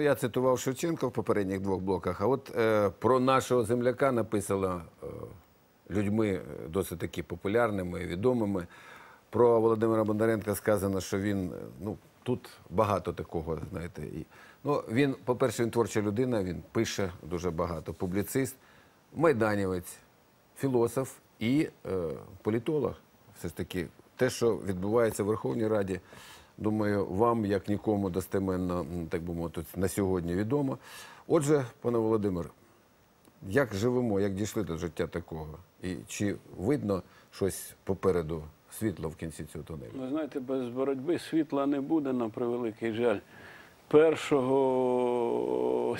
Ну, я цитував Шевченка в попередніх двох блоках, а от е, про нашого земляка написано е, людьми е, досить таки популярними, відомими. Про Володимира Бондаренка сказано, що він, е, ну, тут багато такого, знаєте. І, ну, він, по-перше, він творча людина, він пише дуже багато, публіцист, майданівець, філософ і е, політолог. Все ж таки, те, що відбувається в Верховній Раді, думаю, вам, як нікому, достеменно, так би мовити, на сьогодні відомо. Отже, пане Володимир, як живемо, як дійшли до життя такого? І чи видно щось попереду, світло в кінці цього тунелю? Ви знаєте, без боротьби світла не буде, на превеликий жаль. 1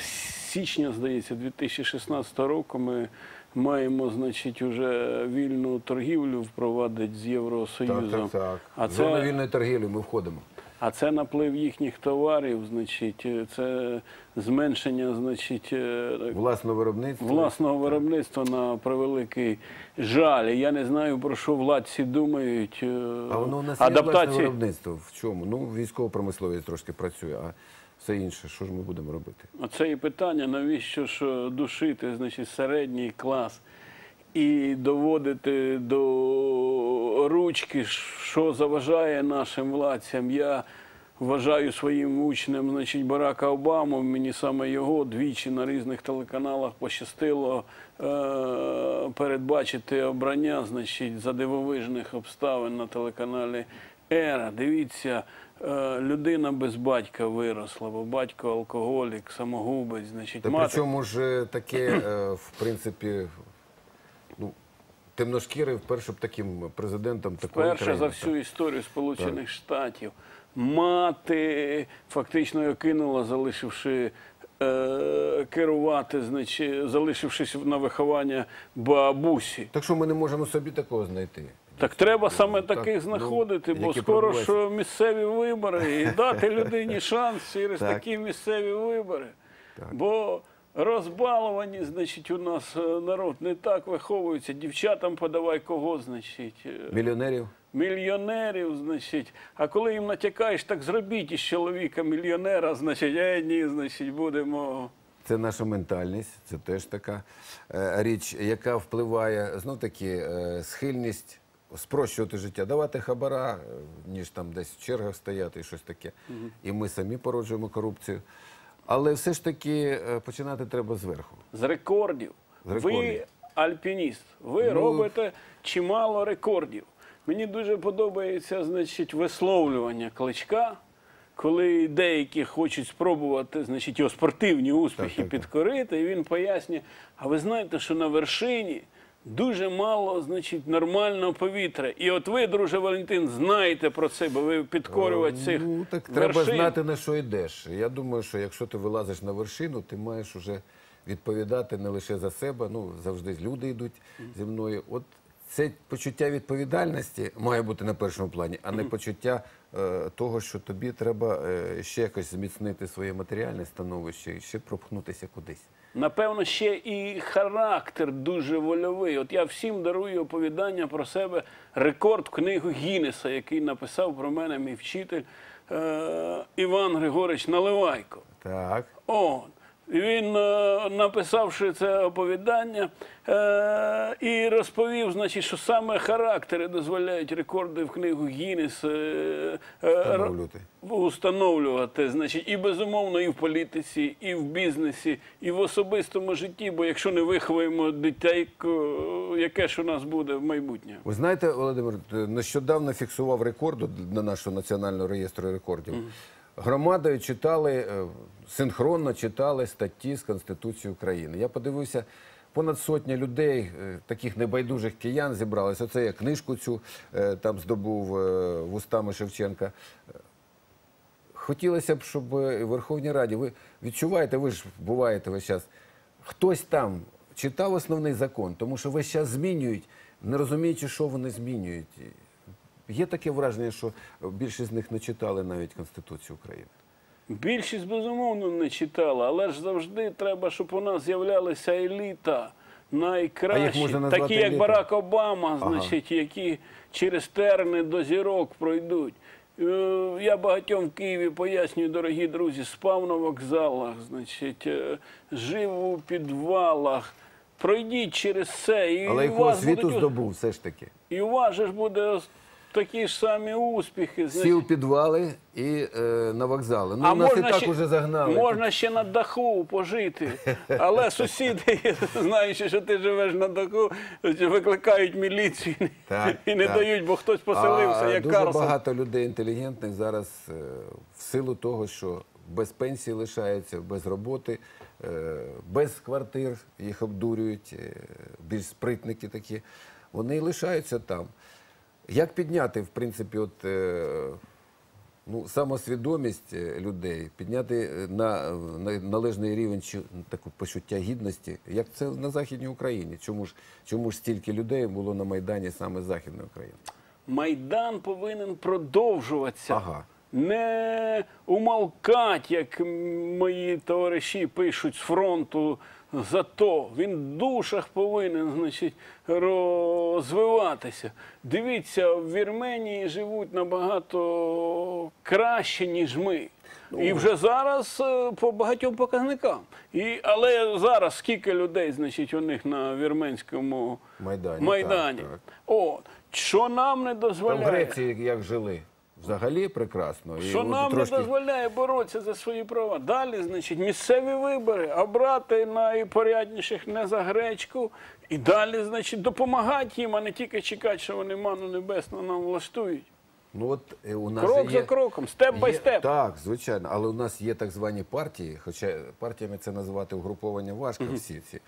січня, здається, 2016 року ми маємо, значить, уже вільну торгівлю впровадити з Євросоюзом. А В зону це, вільної торгівлі ми входимо. А це наплив їхніх товарів, значить, це зменшення, значить, е, Власне виробництво. власного виробництва на превеликий жаль. Я не знаю, про що владці думають. е, А воно у нас є власне виробництво. В чому? Ну, військова промисловість трошки працює, а все інше, що ж ми будемо робити? Оце і питання, навіщо ж е, душити значить, середній клас і доводити до ручки, що заважає нашим владцям. Я вважаю своїм учнем значить, Барака Обаму. Мені саме його двічі на різних телеканалах пощастило е- передбачити обрання значить, за дивовижних обставин на телеканалі Ера. Дивіться, е, людина без батька виросла, бо батько алкоголік, самогубець, значить, Та мати. причому ж е, таке, е, в принципі, темношкірий вперше б таким президентом такої країни. за всю історію Сполучених Штатів. Мати фактично його кинула, залишивши е, керувати, значить, залишившись на виховання бабусі. Так що ми не можемо собі такого знайти. Так треба саме Так, таких ну, знаходити, бо скоро ж місцеві вибори і дати людині шанс через Так. такі місцеві вибори. Бо розбаловані, значить, у нас е, народ не так виховується. Дівчатам подавай кого, значить. е, Мільйонерів. мільйонерів, значить. А коли їм натякаєш, так зробіть із чоловіка мільйонера, значить, а ні, значить, будемо. Це наша ментальність, це теж така е, річ, яка впливає знов таки е, схильність спрощувати життя, давати хабара, е, ніж там десь в чергах стояти і щось таке. І ми самі породжуємо корупцію. Але все ж таки е, починати треба зверху. З рекордів. З рекордів. Ви альпініст, ви Ну, робите чимало рекордів. Мені дуже подобається значить, висловлювання кличка, коли деякі хочуть спробувати значить, його спортивні успіхи Так, так, так. підкорити, і він пояснює: а ви знаєте, що на вершині дуже мало значить, нормального повітря. І от ви, друже Валентин, знаєте про це, бо ви підкорювати цих Ну, так треба вершин. знати, на що йдеш. Я думаю, що якщо ти вилазиш на вершину, ти маєш уже відповідати не лише за себе, ну завжди люди йдуть зі мною. От це почуття відповідальності має бути на першому плані, а не почуття е, того, що тобі треба е, ще якось зміцнити своє матеріальне становище і ще пропхнутися кудись. Напевно, ще і характер дуже вольовий. От я всім дарую оповідання про себе рекорд в книгу Гіннеса, який написав про мене мій вчитель е- Іван Григорич Наливайко. Так. От. Він, е, написавши це оповідання, е, і розповів, значить, що саме характери дозволяють рекорди в книгу Гіннес е, Встановлювати. значить, і безумовно, і в політиці, і в бізнесі, і в особистому житті. Бо якщо не виховуємо дитяйко, яке ж у нас буде в майбутнє? Ви знаєте, Володимир, нещодавно фіксував рекорд на нашого національного реєстру рекордів. Громадою читали, е, синхронно читали статті з Конституції України. Я подивився, понад сотня людей, е, таких небайдужих киян зібралися. Оце я книжку цю е, там здобув вустами Шевченка. Хотілося б, щоб в Верховній Раді, ви відчуваєте, ви ж буваєте весь час, хтось там читав основний закон, тому що весь час змінюють, не розуміючи, що вони змінюють. Є таке враження, що більшість з них не читали навіть Конституцію України. Більшість, безумовно, не читала, але ж завжди треба, щоб у нас з'являлася еліта. Найкращі, такі як? Барак Обама, Ага. значить, які через терни до зірок пройдуть. Е, Я багатьом в Києві пояснюю, дорогі друзі, спав на вокзалах, значить, е, жив у підвалах. Пройдіть через це, і, Але у вас будуть, здобув все ж таки. і у вас же ж буде такі ж самі успіхи. Сів підвали і е, на вокзали. Ну, А нас і так ще, уже загнали. Можна ще на даху пожити. Але сусіди, знаючи, що ти живеш на даху, викликають міліцію і не- Так, і не так. дають, бо хтось поселився, а як дуже Карлсон. багато людей інтелігентних зараз е, в силу того, що без пенсії лишаються, без роботи, е, без квартир їх обдурюють, е, більш спритники такі. Вони лишаються там. Як підняти, в принципі, от, е, ну, самосвідомість е, людей, підняти е, на, на належний рівень чу- таку почуття гідності, як це на Західній Україні? Чому ж, чому ж стільки людей було на Майдані саме Західної України? Майдан повинен продовжуватися. Ага. Не умолкать, як мої товариші пишуть з фронту зато. Він в душах повинен значить, розвиватися. Дивіться, в Вірменії живуть набагато краще, ніж ми. Ну, І вже зараз е, по багатьом показникам. І, але зараз скільки людей, значить, у них на вірменському Майдані, майдані. так, так. От, що нам не Там в дозволяє. Греції як жили? Взагалі прекрасно. І Що от нам трошки... не дозволяє боротися за свої права. Далі, значить, місцеві вибори, а брати найпорядніших не за гречку. І далі, значить, допомагати їм, а не тільки чекати, що вони ману небесну нам влаштують. Ну, от, е, у нас Крок є... за кроком, степ бай степ. Так, звичайно, але у нас є так звані партії, хоча партіями це називати угруповання важко всі ці.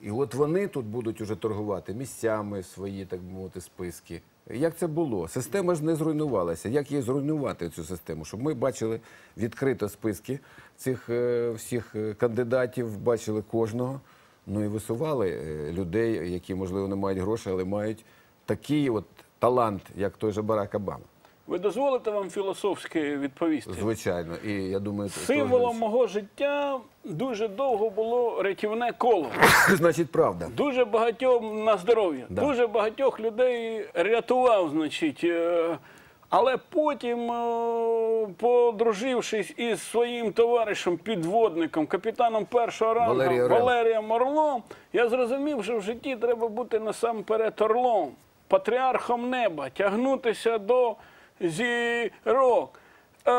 І от вони тут будуть уже торгувати місцями свої, так би мовити, списки. Як це було? Система ж не зруйнувалася. Як її зруйнувати цю систему? Щоб ми бачили відкрито списки цих е, всіх е, кандидатів, бачили кожного. Ну і висували е, людей, які, можливо, не мають грошей, але мають такий от талант, як той же Барак Обама. Ви дозволите вам філософськи відповісти? Звичайно, і я думаю, це Символом мого життя дуже довго було рятівне коло. значить правда. Дуже багатьом на здоров'я. Да. Дуже багатьох людей рятував, значить. е, Але потім, е, подружившись із своїм товаришем, підводником, капітаном першого рангу. Валерієм Орлом, я зрозумів, що в житті треба бути насамперед орлом, патріархом неба, тягнутися до зірок, е,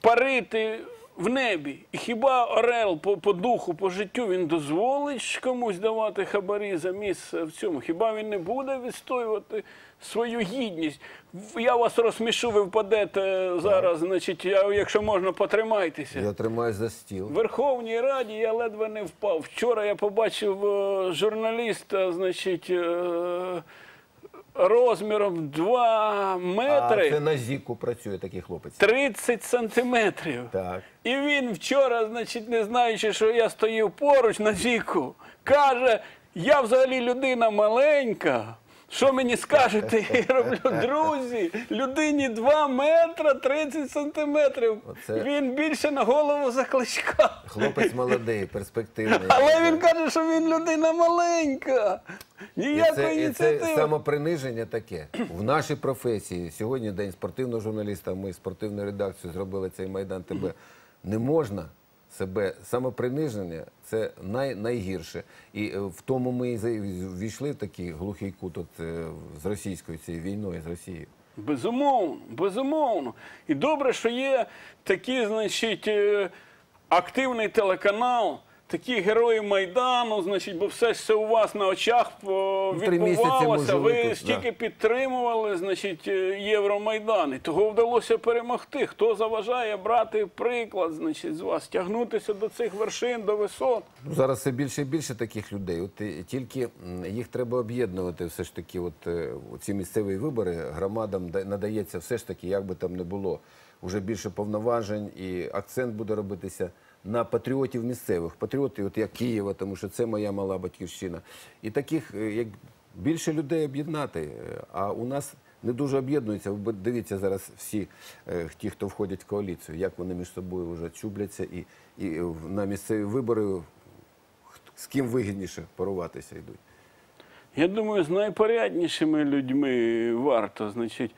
парити в небі. І хіба Орел по, по духу, по життю він дозволить комусь давати хабарі за місце в цьому? Хіба він не буде відстоювати свою гідність? Я вас розсмішу, ви впадете зараз, значить, я, якщо можна, потримайтеся. Я тримаюсь за стіл. В Верховній Раді я ледве не впав. Вчора я побачив е, журналіста, значить, е, розміром 2 А метри це на зіку працює такий хлопець. 30 сантиметрів. Так. І він вчора, значить, не знаючи, що я стою поруч на зіку, каже: я взагалі людина маленька. Що мені скажете? Я роблю, друзі, людині 2 метра 30 сантиметрів. Оце- Він більше на голову за кличка. Хлопець молодий, перспективний. Але він каже, що він людина маленька. Ніякої це, і це самоприниження таке. В нашій професії сьогодні день спортивного журналіста. Ми спортивну редакцію зробили цей майдан. Тебе не можна себе самоприниження це най, найгірше. І е, в тому ми і ввійшли в такий глухий кут от, е, з російською цією війною з Росією. Безумовно, безумовно. І добре, що є такий, значить, е, активний телеканал, такі герої Майдану, значить, бо все ж це у вас на очах о, Ну, відбувалося. Ви стільки підтримували, значить, е, Євромайдан. І того вдалося перемогти. Хто заважає брати приклад, значить, з вас, тягнутися до цих вершин, до висот. Ну, зараз все більше і більше таких людей. От тільки їх треба об'єднувати. Все ж таки, от е, ці місцеві вибори громадам да- надається все ж таки, як би там не було, вже більше повноважень, і акцент буде робитися на патріотів місцевих. Патріоти, от як Києва, тому що це моя мала батьківщина. І таких е, як більше людей об'єднати. Е, А у нас не дуже об'єднуються. Ви дивіться зараз всі е, ті, хто входять в коаліцію, як вони між собою вже чубляться і, і на місцеві вибори з ким вигідніше поруватися йдуть. Я думаю, з найпоряднішими людьми варто, значить,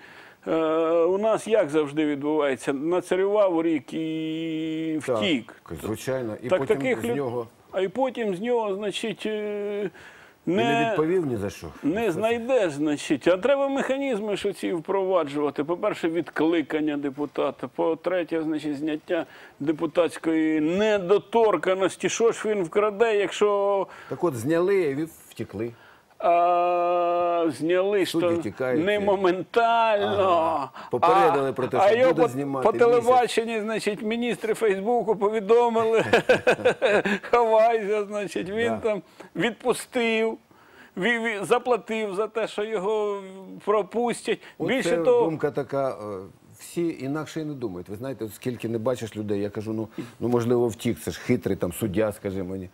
у нас як завжди відбувається? Нацарював рік і втік. Так, звичайно. І так потім таких з нього А і потім з нього, значить, е, не не, відповів ні за що. не знайдеш, значить. А треба механізми що ці впроваджувати. По-перше, відкликання депутата. По-третє, значить, зняття депутатської недоторканості. Що ж він вкраде, якщо Так от зняли і втекли. А, зняли тікають. не моментально. Ага. Попередили а, про те, що його буде знімати по телебаченні, значить, міністри Фейсбуку повідомили, ховайся, значить, він Да. там відпустив. ві- ві- Заплатив за те, що його пропустять. От Більше це того, думка така. е, Всі інакше і не думають. Ви знаєте, скільки не бачиш людей, я кажу, ну, ну можливо, втік, це ж хитрий там суддя, скажи мені.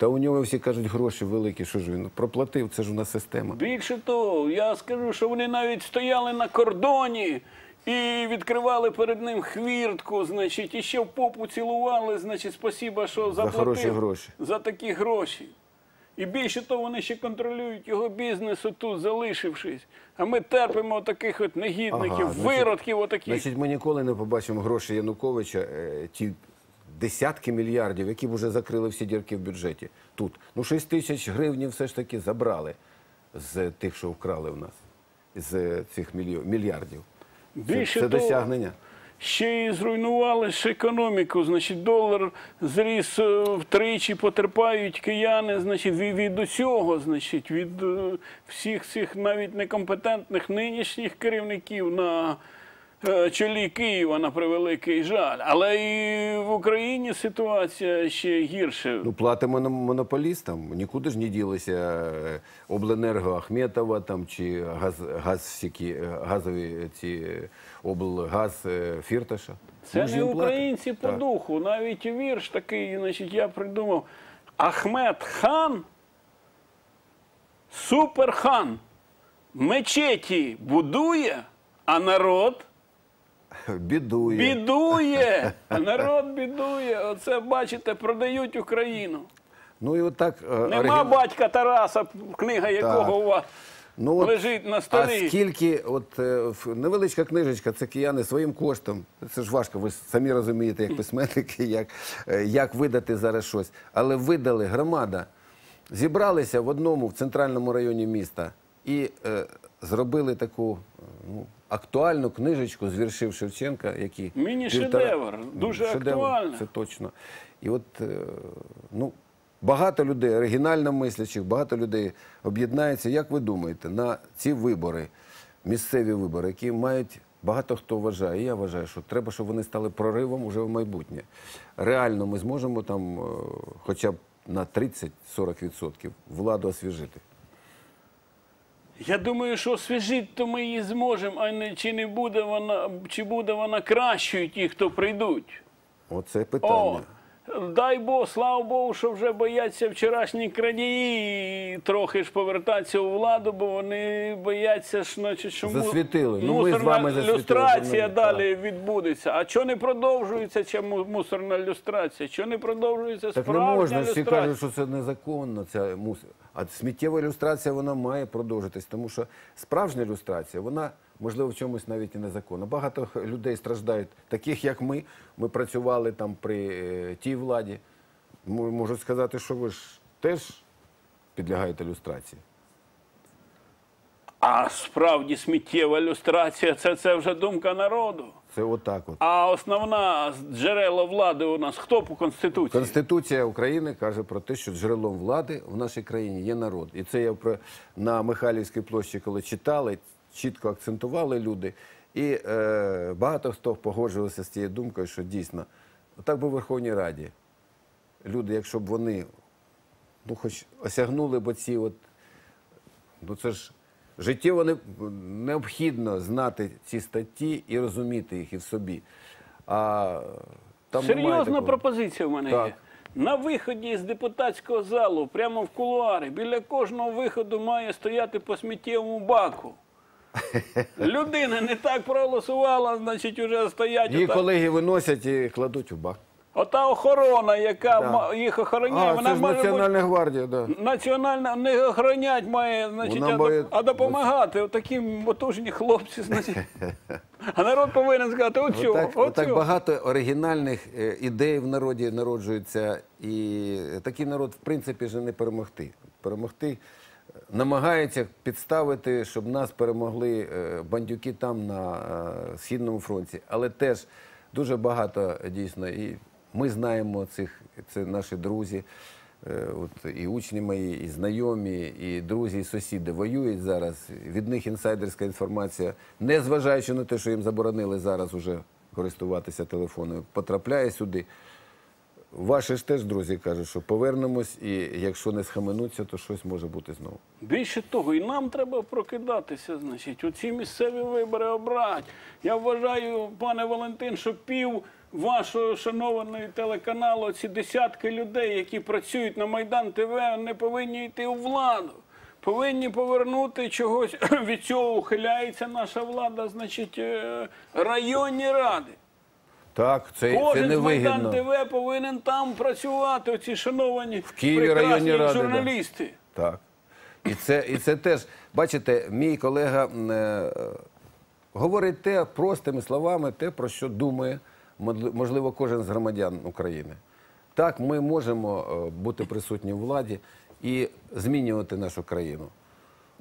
Та у нього всі кажуть, гроші великі, що ж він проплатив, це ж у нас система. Більше того, я скажу, що вони навіть стояли на кордоні і відкривали перед ним хвіртку, значить, і ще в попу цілували, значить, спасіба, що заплатив хороші гроші. за такі гроші. І більше того, вони ще контролюють його бізнес тут, залишившись. А ми терпимо таких от негідників, Ага, значить- виродків отаких. Значить, ми ніколи не побачимо гроші Януковича, е, ті десятки мільярдів, які б вже закрили всі дірки в бюджеті. Тут. Ну, 6 тисяч гривень все ж таки забрали з тих, що вкрали в нас, з цих мільярдів. Це, Більше це того, досягнення. Ще й зруйнували ж економіку. Значить, долар зріс е, втричі, потерпають кияни, значить, від, від усього, значить, від е, всіх цих навіть некомпетентних нинішніх керівників на чолі Києва, на превеликий жаль. Але і в Україні ситуація ще гірше. Ну, платимо монополістам. Нікуди ж не ділися е, обленерго Ахметова там, чи газ, газ е, газові ці е, облгаз е, Фірташа. Це Ми не їм платимо. українці по духу. Навіть вірш такий, значить, я придумав. Ахмед хан, суперхан, мечеті будує, а народ Бідує. бідує. Народ бідує. Оце, бачите, продають Україну. Ну і отак. е, Нема оригін- батька Тараса, книга якого у вас Ну, от, лежить на А столі. скільки, от е, в- невеличка книжечка, це кияни своїм коштом. Це ж важко, ви ж самі розумієте, як письменники, як, е, як видати зараз щось. Але видали громада. Зібралися в одному в центральному районі міста і е, зробили таку е, ну, актуальну книжечку з віршів Шевченка, які Міні-шедевр, дуже актуально. Це точно. І от е, ну, багато людей, оригінально мислячих, багато людей об'єднається. Як ви думаєте, на ці вибори, місцеві вибори, які мають багато хто вважає, і я вважаю, що треба, щоб вони стали проривом уже в майбутнє. Реально ми зможемо там е, хоча б на 30-40% владу освіжити. Я думаю, що освіжити то ми її зможемо, а не чи не буде вона, чи буде вона кращою, ті, хто прийдуть. Оце питання. О, дай Бог, слава Богу, що вже бояться вчорашні крадії трохи ж повертатися у владу, бо вони бояться, ж, значить, що Засвітили. Ну, ми з вами засвітили, люстрація далі відбудеться. А що не продовжується ця мусорна люстрація? Що не продовжується Так не можна, всі люстрація? кажуть, що це незаконно. Ця мус... А сміттєва ілюстрація вона має продовжитись, тому що справжня ілюстрація, вона можливо в чомусь навіть і незаконна. Багато людей страждають, таких як ми. Ми працювали там при е, тій владі. Можу сказати, що ви ж теж підлягаєте ілюстрації. А справді сміттєва люстрація це, це вже думка народу. Це отак. От. А основна джерело влади у нас хто по конституції? Конституція України каже про те, що джерелом влади в нашій країні є народ. І це я на Михайлівській площі, коли читали, чітко акцентували люди. І е, багато хто погоджувався з цією думкою, що дійсно, так би в Верховній Раді. Люди, якщо б вони ну, хоч осягнули б ці от. Ну це ж життєво не, необхідно знати ці статті і розуміти їх і в собі. А там Серйозна такого. пропозиція в мене Так. є. На виході з депутатського залу, прямо в кулуарі, біля кожного виходу має стояти по сміттєвому баку. Людина не так проголосувала, значить, уже стоять. Її отак. колеги виносять і кладуть у бак. Ота охорона, яка Да. їх охороняє, А, вона це ж може бути Національна гвардія, да. національна не охоронять має, значить, Вона а, має- доп- а допомагати. Отакі потужні хлопці, значить. А народ повинен сказати, оцю, Отак, отак оцю. багато оригінальних е, ідей в народі народжується, і такий народ, в принципі, вже не перемогти. Перемогти намагається підставити, щоб нас перемогли е, бандюки там на е, східному фронті. Але теж дуже багато дійсно, і ми знаємо цих, це наші друзі. Е, От і учні мої, і знайомі, і друзі, і сусіди воюють зараз. Від них інсайдерська інформація, не зважаючи на те, що їм заборонили зараз уже користуватися телефонами, потрапляє сюди. Ваші ж теж друзі кажуть, що повернемось, і якщо не схаменуться, то щось може бути знову. Більше того, і нам треба прокидатися, значить, оці місцеві вибори обрати. Я вважаю, пане Валентин, що пів вашого шанованого телеканалу, ці десятки людей, які працюють на Майдан ТВ, не повинні йти у владу. Повинні повернути чогось від цього ухиляється наша влада, значить, е, районні ради. Так, це, це Кожен з Майдан. ТВ повинен там працювати, оці шановані В Києві прекрасні ради, да. журналісти. Так. І це, і це теж, бачите, мій колега м, е, говорить те простими словами, те, про що думає, можливо, кожен з громадян України. Так, ми можемо е, бути присутні в владі і змінювати нашу країну.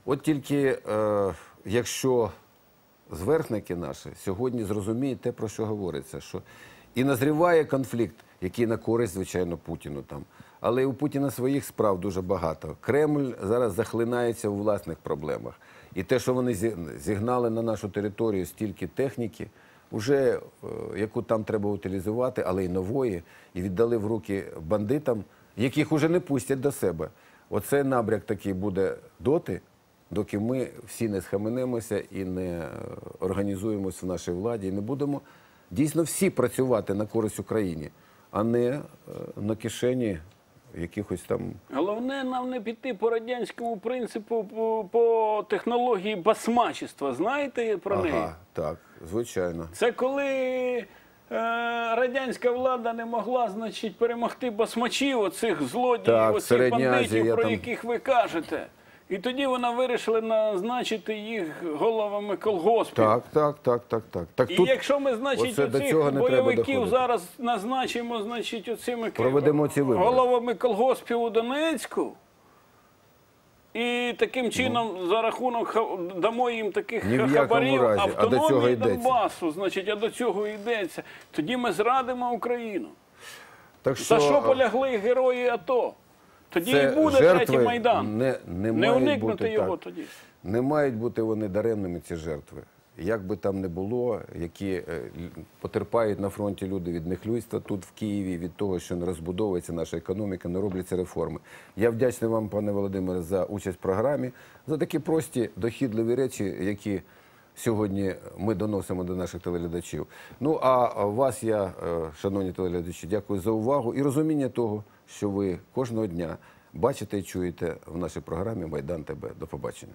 От тільки е, якщо зверхники наші сьогодні зрозуміють те, про що говориться, що і назріває конфлікт, який на користь, звичайно, Путіну там. Але і у Путіна своїх справ дуже багато. Кремль зараз захлинається у власних проблемах. І те, що вони зігнали на нашу територію стільки техніки, вже, е, яку там треба утилізувати, але й нової, і віддали в руки бандитам, яких уже не пустять до себе. Оце набряк такий буде доти, доки ми всі не схаменемося і не е, організуємось в нашій владі, і не будемо дійсно всі працювати на користь Україні, а не е, на кишені якихось там. Головне нам не піти по радянському принципу, по, по технології басмачества. Знаєте про неї? Ага, так, звичайно. Це коли е, радянська влада не могла, значить, перемогти басмачів, оцих злодіїв, Так, оцих Азія, бандитів, про там- яких ви кажете. І тоді вона вирішила назначити їх головами колгоспів. Так, так, так, так, так. Так І тут якщо ми, значить, оце до оцих цього не треба бойовиків доходити. зараз назначимо, значить, оцими Проведемо ці вибори. головами колгоспів у Донецьку, і таким чином за рахунок ха- дамо їм таких Ну. Ні в якому хабарів разі, а до автономії цього йдеться. Донбасу, значить, а до цього йдеться. Тоді ми зрадимо Україну. так За що полягли герої АТО? Тоді це і буде жертви третій майдан. Не, не, Не уникнути бути його так. тоді. Не мають бути вони даремними, ці жертви. Як би там не було, які е, потерпають на фронті люди від нехлюйства тут в Києві, від того, що не розбудовується наша економіка, не робляться реформи. Я вдячний вам, пане Володимире, за участь в програмі, за такі прості, дохідливі речі, які сьогодні ми доносимо до наших телеглядачів. Ну а вас я, е, шановні телеглядачі, дякую за увагу і розуміння того, що ви кожного дня бачите і чуєте в нашій програмі Майдан ТБ. До побачення.